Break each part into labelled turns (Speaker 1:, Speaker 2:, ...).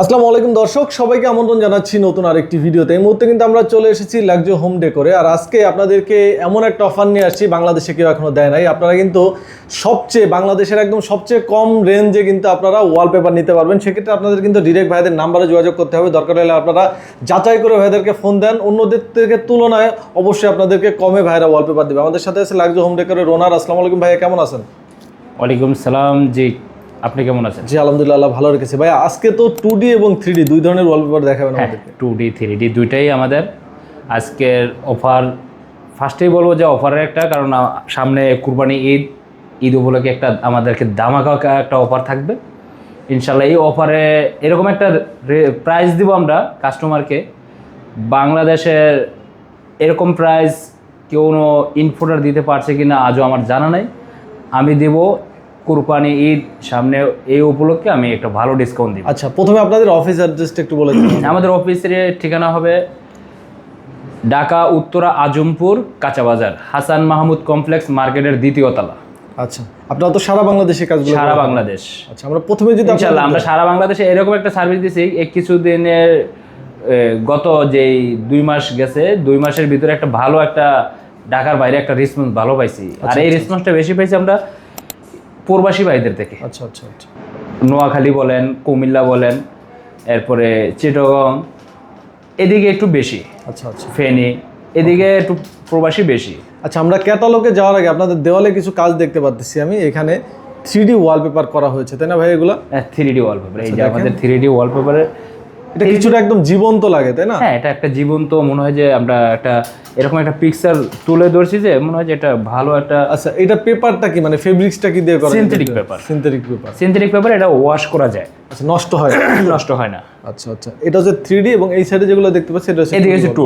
Speaker 1: আসসালামু আলাইকুম দর্শক, সবাইকে আমন্ত্রণ জানাচ্ছি নতুন আরেকটি ভিডিওতে। এই মুহূর্তে কিন্তু আমরা চলে এসেছি লাগজো হোম ডেকোরে আর আজকে আপনাদেরকে এমন একটা অফার নিয়ে আসছি, বাংলাদেশে কেউ এখনও দেয় নাই। আপনারা কিন্তু সবচেয়ে, বাংলাদেশের একদম সবচেয়ে কম রেঞ্জে কিন্তু আপনারা ওয়ালপেপার নিতে পারবেন। সেক্ষেত্রে আপনাদের কিন্তু ডিরেক্ট ভাইদের নাম্বারে যোগাযোগ করতে হবে। দরকার হলে আপনারা যাচাই করে ভাইদেরকে ফোন দেন। অন্যদের থেকে তুলনায় অবশ্যই আপনাদেরকে কমে ভাইরা ওয়ালপেপার দেবে। আমাদের সাথে আছে লাগজো হোম ডেকোরে রোনার আসসালামু আলাইকুম ভাইয়া, কেমন আছেন?
Speaker 2: ওয়ালাইকুম সালাম, জি। আপনি কেমন আছেন?
Speaker 1: জি আলহামদুলিল্লাহ ভালো রেখেছে। ভাই আজকে তো টু ডি এবং থ্রি ডি দুই ধরনের ওয়ালপেপার দেখাবেন
Speaker 2: হ্যাঁ
Speaker 1: আমাদেরকে।
Speaker 2: টু ডি থ্রি ডি দুইটাই আমাদের। আজকের অফার ফার্স্টেই বলব যে অফারের একটা কারণ সামনে কুরবানি ঈদ ঈদ উপলক্ষে একটা আমাদেরকে দামাকা একটা অফার থাকবে। ইনশাল্লাহ এই অফারে এরকম একটা প্রাইস দিব আমরা কাস্টমারকে বাংলাদেশের এরকম প্রাইস কেউ ইনফোটার দিতে পারছে কি না আজও আমার জানা নাই। আমি দেব কুরবানি ঈদ সামনে এই উপলক্ষে আমি একটা ভালো ডিসকাউন্ট দিব।
Speaker 1: আচ্ছা প্রথমে আপনাদের অফিস অ্যাড্রেসটা একটু বলে দিন।
Speaker 2: আমাদের অফিসের ঠিকানা হবে ঢাকা উত্তরা আজমপুর কাঁচা বাজার হাসান মাহমুদ কমপ্লেক্স মার্কেটের দ্বিতীয় তলা।
Speaker 1: আচ্ছা আপনারা তো সারা বাংলাদেশে কাজগুলো
Speaker 2: সারা বাংলাদেশ।
Speaker 1: আচ্ছা আমরা প্রথমে যদি
Speaker 2: ইনশাল্লাহ আমরা সারা বাংলাদেশে এরকম একটা সার্ভিস দিছি এই কিছুদিনের গত যেই দুই মাস গেছে দুই মাসের ভিতরে একটা ভালো একটা ঢাকার বাইরে একটা রেসপন্স ভালো পাইছি। আর এই রেসপন্সটা বেশি পাইছি আমরা প্রবাসী ভাইদের থেকে।
Speaker 1: আচ্ছা আচ্ছা আচ্ছা।
Speaker 2: নোয়াখালী বলেন কুমিল্লা বলেন এরপরে চিটগং এদিকে একটু বেশি।
Speaker 1: আচ্ছা আচ্ছা।
Speaker 2: ফেনি এদিকে একটু প্রবাসী বেশি।
Speaker 1: আচ্ছা আমরা ক্যাটালগে যাওয়ার আগে আপনাদের দেওয়ালে কিছু কাজ দেখতে পাচ্ছি আমি। এখানে থ্রি ডি ওয়ালপেপার করা হয়েছে তাই না ভাই এগুলো?
Speaker 2: হ্যাঁ থ্রি ডি ওয়ালপেপার এই যে আমাদের থ্রি ডি ওয়ালপেপারের
Speaker 1: এটা কিছুটা একদম জীবন্ত লাগে তাই না?
Speaker 2: হ্যাঁ এটা একটা জীবন্ত মনে হয় যে আমরা একটা এরকম একটা পিকচার তুলে ধরছি যে মনে হয় যে এটা ভালো একটা
Speaker 1: আচ্ছা এটা পেপারটা কি মানে ফেব্রিক্সটা কি দিয়ে করা
Speaker 2: synthetic paper
Speaker 1: synthetic paper
Speaker 2: synthetic paper এটা ওয়াশ করা যায়।
Speaker 1: আচ্ছা নষ্ট হয়
Speaker 2: নষ্ট হয় না।
Speaker 1: আচ্ছা আচ্ছা। এটা হচ্ছে থ্রি এবং এই সাইডে যেগুলো দেখতে পাচ্ছি এটা হচ্ছে
Speaker 2: এদিকে হচ্ছে টু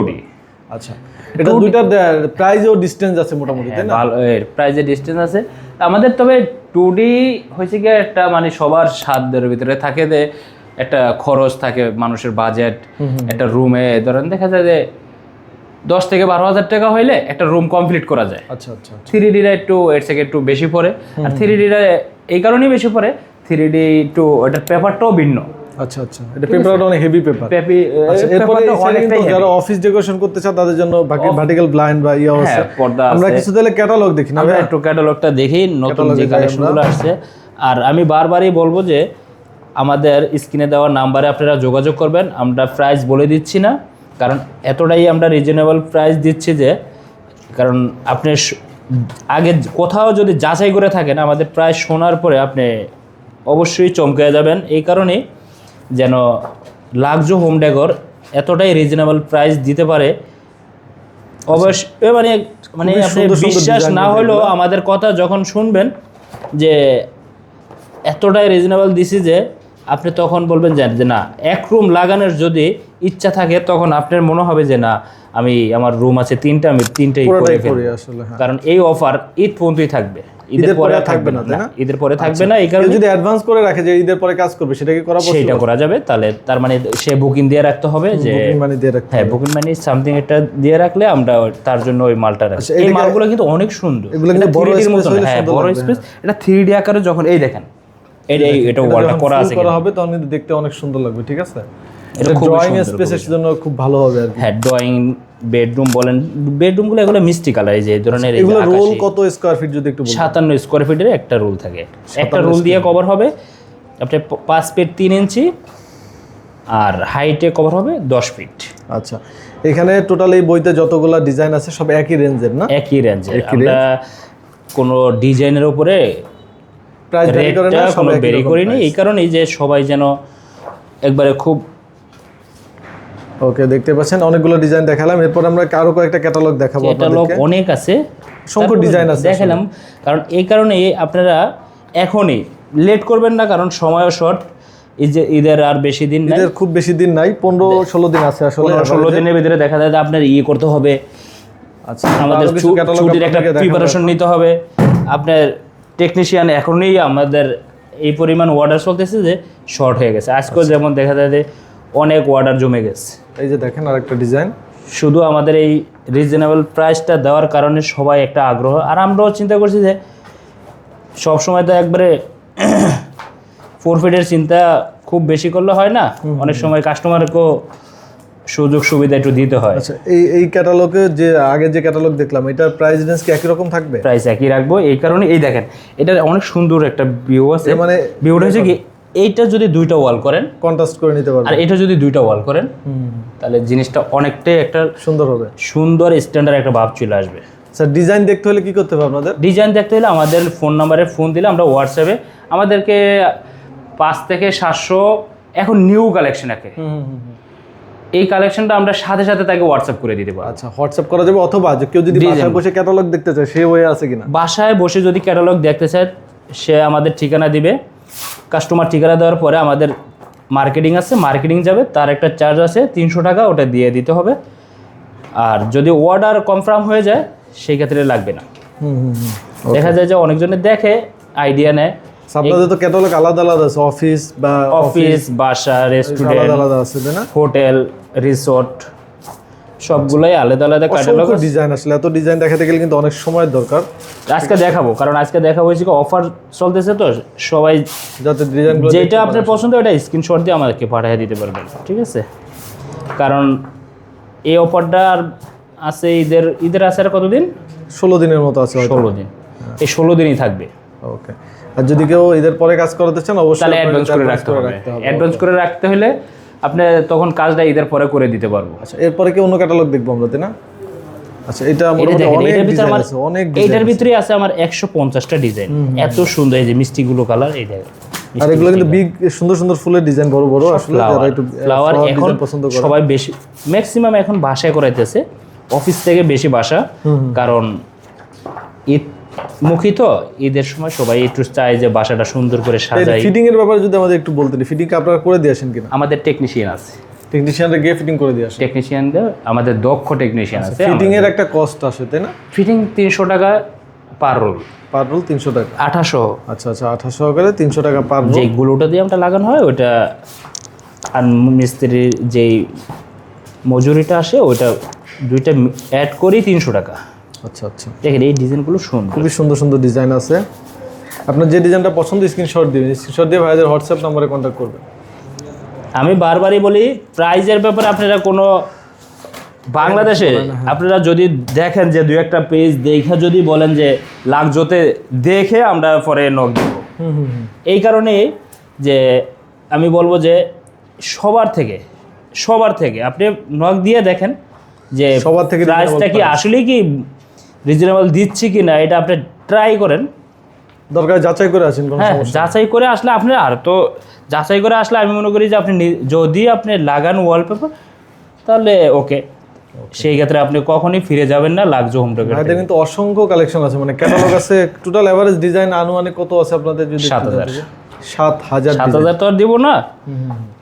Speaker 1: আচ্ছা এটা দুইটার প্রাইজও ডিস্টেন্স আছে মোটামুটি তাই না?
Speaker 2: ভালো প্রাইজের ডিস্টেন্স আছে। আমাদের তবে টু ডি হয়েছে কি একটা মানে সবার সাধ্যের ভিতরে থাকে যে একটা খরচ থাকে মানুষের বাজেট একটা রুমে ধরেন দেখা যায় যে দশ থেকে বারো হাজার টাকা হইলে একটা রুম কমপ্লিট করা যায়।
Speaker 1: আচ্ছা আচ্ছা আচ্ছা।
Speaker 2: থ্রি ডিটা একটু এর থেকে একটু বেশি পড়ে। আর থ্রি ডিটা এই কারণেই বেশি পড়ে থ্রি ডি একটু ওটার পেপারটাও ভিন্ন।
Speaker 1: আচ্ছা আচ্ছা। এটা পেপারটা অনেক হেভি পেপার আচ্ছা এরপরে কিন্তু যারা অফিস ডেকোরেশন করতে চায় তাদের জন্য ভার্টিক্যাল ব্লাইন্ড বা ইয়ে আছে।
Speaker 2: হ্যাঁ,
Speaker 1: আমরা কিছু তাহলে ক্যাটালগ দেখি না
Speaker 2: আমরা একটু ক্যাটালগটা দেখি নতুন
Speaker 1: Catalog
Speaker 2: যে কালেকশনগুলো আসছে। আর আমি বারবারই বলব যে আমাদের স্ক্রিনে দেওয়া নাম্বারে আপনারা যোগাযোগ করবেন। আমরা প্রাইস বলে দিচ্ছি না কারণ এতটাই আমরা রিজনেবল প্রাইস দিচ্ছি যে কারণ আপনি আগে কোথাও যদি যাচাই করে থাকেন আমাদের প্রায় শোনার পরে আপনি অবশ্যই চমকে যাবেন। এই কারণেই যেন লাকজো হোম ডেকর এতটাই রিজনেবল প্রাইস দিতে পারে। অবশ্যই মানে মানে আপনি বিশ্বাস না হলেও আমাদের কথা যখন শুনবেন যে এতটাই রিজনেবল দিছি যে আপনি তখন বলবেন যে না এক রুম লাগানোর যদি ইচ্ছা থাকে তখন আপনার মনে হবে যে না আমি আমার রুম আছে তিনটা আমি তিনটাই করে
Speaker 1: হ্যাঁ।
Speaker 2: কারণ এই অফার ঈদ পর্যন্তই থাকবে। ঈদের পরে থাকবে না
Speaker 1: তাই না?
Speaker 2: ঈদের পরে থাকবে না এই কারণে
Speaker 1: যদি অ্যাডভান্স করে রাখে যে ঈদের পরে কাজ করবে সেটা কি করা
Speaker 2: সেইটা করা যাবে তাহলে তার মানে সে বুকিং দিয়ে রাখতে হবে যে
Speaker 1: বুকিং মানি দিয়ে রাখতে
Speaker 2: হ্যাঁ বুকিং মানি সামথিং এটা দিয়ে রাখলে আমরা তার জন্য ওই মালটা রাখি।
Speaker 1: আচ্ছা,
Speaker 2: এই মালগুলো কিন্তু অনেক সুন্দর।
Speaker 1: এগুলো কিন্তু বড়
Speaker 2: 3D র
Speaker 1: space
Speaker 2: মতন,
Speaker 1: হইলে
Speaker 2: হ্যাঁ
Speaker 1: সুন্দর
Speaker 2: বড় স্পেস এটা ডি আকারে যখন এই দেখেন এই এটা ওয়ালটা করা আছে
Speaker 1: করা হবে তখন কিন্তু দেখতে অনেক সুন্দর লাগবে ঠিক আছে?
Speaker 2: এটা
Speaker 1: ড্রয়িং স্পেসের জন্য খুব ভালো হবে আর
Speaker 2: হ্যাঁ ড্রয়িং বেডরুম বলেন বেডরুমগুলো এগুলো মিষ্টি কালার এই যে ধরনের
Speaker 1: এগুলো রোল কত স্কয়ার ফিট যদি একটু বলতেন?
Speaker 2: সাতান্ন স্কোয়ার ফিটের একটা রুল থাকে। একটা রুল দিয়ে কভার হবে আপনি প- পাঁচ ফিট তিন ইঞ্চি আর হাইটে কভার হবে দশ ফিট
Speaker 1: আচ্ছা এখানে টোটাল এই বইতে যতগুলা ডিজাইন আছে সব একই রেঞ্জের না?
Speaker 2: একই রেঞ্জের আমরা কোনো ডিজাইনের উপরে
Speaker 1: প্রাইস ভ্যারি করে না
Speaker 2: কোনো করিনি এই কারণেই যে সবাই যেন একবারে খুব
Speaker 1: ওকে দেখতে পাচ্ছেন অনেকগুলো ডিজাইন দেখালাম। এরপর আমরা আরও কয়েকটা ক্যাটালগ দেখাবো আপনাদেরকে।
Speaker 2: অনেক আছে। তারপরে
Speaker 1: design আছে
Speaker 2: দেখালাম কারণ এই কারণে আপনারা এখনই লেট করবেন না কারণ সময়ও শর্ট এই যে ঈদের আর বেশি দিন
Speaker 1: ঈদের খুব বেশি দিন নাই পনেরো ষোলো দিন আছে আসলে।
Speaker 2: ষোলো দিনের ভিতরে দেখা যায় যে আপনার ইয়ে করতে হবে।
Speaker 1: আচ্ছা
Speaker 2: আমাদের ছুটির একটা প্রিপারেশন নিতে হবে। আপনার টেকনিশিয়ান এখনই আমাদের এই পরিমাণ অর্ডার চলতেছে যে শর্ট হয়ে গেছে। আজকেও
Speaker 1: আচ্ছা।
Speaker 2: যেমন দেখা যায় যে অনেক অর্ডার জমে গেছে।
Speaker 1: এই যে দেখেন আরেকটা ডিজাইন
Speaker 2: শুধু আমাদের এই রিজনেবল প্রাইসটা দেওয়ার কারণে সবাই একটা আগ্রহ। আর আমরাও চিন্তা করছি যে সব সময় তো একবারে ফোর ফিটের চিন্তা খুব বেশি করলে হয় না। অনেক সময় কাস্টমারকেও সুযোগ সুবিধা একটু দিতে হয়।
Speaker 1: আচ্ছা এই এই ক্যাটালগে যে আগে যে ক্যাটালগ দেখলাম এটার প্রাইস রেঞ্জ কি একই রকম থাকবে?
Speaker 2: প্রাইস একই রাখব এই কারণে এই দেখেন এটা অনেক সুন্দর একটা ভিউ আছে।
Speaker 1: মানে
Speaker 2: ভিউটা হচ্ছে কি এইটা যদি দুইটা ওয়াল করেন
Speaker 1: কন্ট্রাস্ট করে নিতে পারবে
Speaker 2: আর এটা যদি দুইটা ওয়াল করেন তাহলে জিনিসটা অনেকটাই একটা
Speaker 1: সুন্দর হবে।
Speaker 2: সুন্দর স্ট্যান্ডার্ড একটা ভাব চলে আসবে।
Speaker 1: স্যার ডিজাইন দেখতে হলে কি করতে হবে আপনাদের?
Speaker 2: ডিজাইন দেখতে হলে আমাদের ফোন নাম্বারে ফোন দিলে আমরা হোয়াটসঅ্যাপে আমাদেরকে পাঁচ থেকে সাতশো এখন নিউ কালেকশন একে। এই কালেকশনটা আমরা সাথে সাথে তাকে হোয়াটসঅ্যাপ করে দিতে পারব।
Speaker 1: আচ্ছা হোয়াটসঅ্যাপ করা যাবে অথবা যে কেউ যদি বাসায় বসে ক্যাটালগ দেখতে চায় সে ওয়ে আছে কিনা?
Speaker 2: বাসায় বসে যদি ক্যাটালগ দেখতে চায় সে আমাদের ঠিকানা দিবে। কাস্টমার ঠিকানা দেওয়ার পরে আমাদের মার্কেটিং আছে মার্কেটিং যাবে তার একটা চার্জ আছে তিনশো টাকা ওটা দিয়ে দিতে হবে। আর যদি অর্ডার কনফার্ম হয়ে যায় সেই ক্ষেত্রে লাগবে না। দেখা যায় যে অনেকজনে দেখে আইডিয়া নেয়।
Speaker 1: আপনাদের তো ক্যাটালগ আলাদা আলাদা আছে অফিস বা
Speaker 2: অফিস বাসা রেস্টুরেন্ট
Speaker 1: আলাদা আছে তাই না?
Speaker 2: হোটেল রিসোর্ট সবগুলোই আলাদা আলাদা ক্যাটালগ
Speaker 1: ডিজাইন আসলে এত ডিজাইন দেখাতে গেলে কিন্তু অনেক সময় দরকার।
Speaker 2: আজকে দেখাবো কারণ আজকে দেখাবো হয়েছে অফার চলতেছে তো সবাই
Speaker 1: যাতে ডিজাইন
Speaker 2: যেটা আপনার পছন্দ ওটা স্ক্রিনশট দিয়ে আমাদেরকে পাঠিয়ে দিতে পারবেন ঠিক আছে? কারণ এই অফারটা আর আছে ঈদের ঈদের আছে আর কতদিন?
Speaker 1: ষোলো দিনের মতো আছে
Speaker 2: ষোলো দিন। এই ষোলো দিনই থাকবে।
Speaker 1: ওকে আর যদি কেউ ঈদের পরে কাজ করাতে চান অবশ্যই
Speaker 2: অ্যাডভান্স করে রাখতে হবে। অ্যাডভান্স করে রাখতে হলে আপনি তখন কাজটা ঈদের পরে করে দিতে পারব।
Speaker 1: আচ্ছা এরপরে কি অন্য ক্যাটালগ দেখব আমরা তাই না? আচ্ছা এটা মোটামুটি অনেক ডিজাইন আছে অনেক
Speaker 2: ভিতরে আছে আমার একশো পঞ্চাশটা ডিজাইন এত সুন্দর এই যে মিষ্টিগুলো কালার এই দেখেন
Speaker 1: আর এগুলো কিন্তু বিগ সুন্দর সুন্দর ফুলের ডিজাইন বড় বড়। আসলে যারা একটু
Speaker 2: ফ্লাওয়ার এখন
Speaker 1: পছন্দ করে।
Speaker 2: সবাই বেশি ম্যাক্সিমাম এখন বাসায় করাইতেছে অফিস থেকে বেশি বাসা। কারণ ঈদ মুখী তো ঈদের সময় সবাই একটু চায় যে বাসাটা সুন্দর করে সাজাই।
Speaker 1: ফিটিং এর ব্যাপারে যদি আমাদের একটু বলতেন ফিটিং আপনারা করে দিয়ে আসেন কিনা?
Speaker 2: আমাদের টেকনিশিয়ান আছে।
Speaker 1: টেকনিশিয়ানরা গিয়ে ফিটিং করে দিয়ে আসেন।
Speaker 2: টেকনিশিয়ানদের আমাদের দক্ষ টেকনিশিয়ান আছে
Speaker 1: ফিটিং এর একটা কস্ট আসে তাই না?
Speaker 2: ফিটিং তিনশো টাকা পার রোল
Speaker 1: পার রোল তিনশো টাকা।
Speaker 2: আঠাশো।
Speaker 1: আচ্ছা আচ্ছা আঠাশশো করে তিনশো টাকা পার রোল
Speaker 2: যে গুলোটা দিয়ে আমরা লাগানো হয় ওইটা আর মিস্ত্রির যেই মজুরিটা আসে ওইটা দুইটা অ্যাড করি তিনশো টাকা।
Speaker 1: আচ্ছা আচ্ছা।
Speaker 2: দেখেন এই ডিজাইনগুলো সুন্দর।
Speaker 1: খুবই সুন্দর সুন্দর ডিজাইন আছে। আপনার যে ডিজাইনটা পছন্দ স্ক্রিনশট দিবেন স্ক্রিনশট দিয়ে ভাইদের হোয়াটসঅ্যাপ নম্বরে কন্ট্যাক্ট করবেন।
Speaker 2: আমি বারবারই বলি প্রাইজের ব্যাপারে আপনারা কোনো বাংলাদেশে আপনারা যদি দেখেন যে দুই একটা পেজ দেখে যদি বলেন যে লাগজোতে দেখে আমরা পরে নখ দেব।
Speaker 1: হুম হুম হুম।
Speaker 2: এই কারণেই যে আমি বলব যে সবার থেকে সবার থেকে আপনি নখ দিয়ে দেখেন যে
Speaker 1: সবার থেকে
Speaker 2: প্রাইসটা কি। আসলেই কি রিজনেবল দিচ্ছি কি না এটা আপনি ট্রাই করেন।
Speaker 1: দরকার যাচাই করে আছেন কোনো
Speaker 2: হ্যাঁ
Speaker 1: সমস্যা
Speaker 2: যাচাই করে আসলে আপনি আর তো যাচাই করে আসলে আমি মনে করি যে আপনি যদি আপনি লাগান ওয়ালপেপার তাহলে ওকে সেই ক্ষেত্রে আপনি কখনই ফিরে যাবেন না লাগজো হোম টেকের
Speaker 1: ভাইদের কিন্তু অসংখ্য কালেকশন আছে মানে ক্যাটালগ আছে টোটাল এভারেজ ডিজাইন আনুমানিক কত আছে আপনাদের যদি
Speaker 2: সাত হাজার।
Speaker 1: সাত হাজার
Speaker 2: সাত হাজার তো আর দিব না।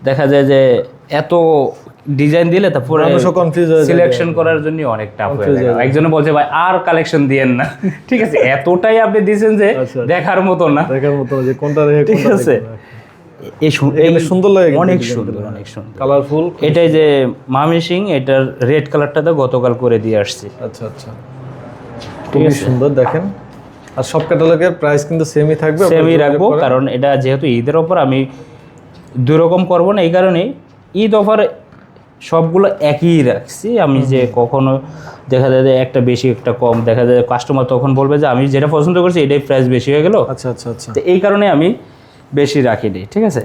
Speaker 2: দেখা যায় যে এত ডিজাইন দিলে তারপরে
Speaker 1: মানুষও কনফিউজ হয়ে
Speaker 2: সিলেকশন করার জন্য অনেক টাফ হয়ে যায় একজনে বলছে ভাই আর কালেকশন দিয়েন না। ঠিক আছে এতটাই আপনি দিয়েছেন যে
Speaker 1: আচ্ছা।
Speaker 2: দেখার মতো না।
Speaker 1: দেখার মতো যে কোনটা রেখে
Speaker 2: ঠিক আছে।
Speaker 1: সুন্দর লাগে
Speaker 2: অনেক সুন্দর অনেক সুন্দর।
Speaker 1: কালারফুল
Speaker 2: এটাই যে মামি সিং এটার রেড কালারটা তো গতকাল করে দিয়ে আসছি।
Speaker 1: আচ্ছা আচ্ছা। খুবই সুন্দর দেখেন। আর সব ক্যাটালগের প্রাইস কিন্তু সেমই থাকবে
Speaker 2: সেমই রাখব কারণ এটা যেহেতু ঈদের অফার আমি দুই রকম করব না এই কারণেই ঈদ অফার সবগুলো একই রাখছি। আমি যে কখনো দেখা যায় যে একটা বেশি একটা কম দেখা যায় কাস্টমার তখন বলবে যে আমি যেটা পছন্দ করছি এটাই প্রাইস বেশি হয়ে গেল।
Speaker 1: আচ্ছা আচ্ছা আচ্ছা।
Speaker 2: তো এই কারণে আমি বেশি রাখিনি ঠিক আছে?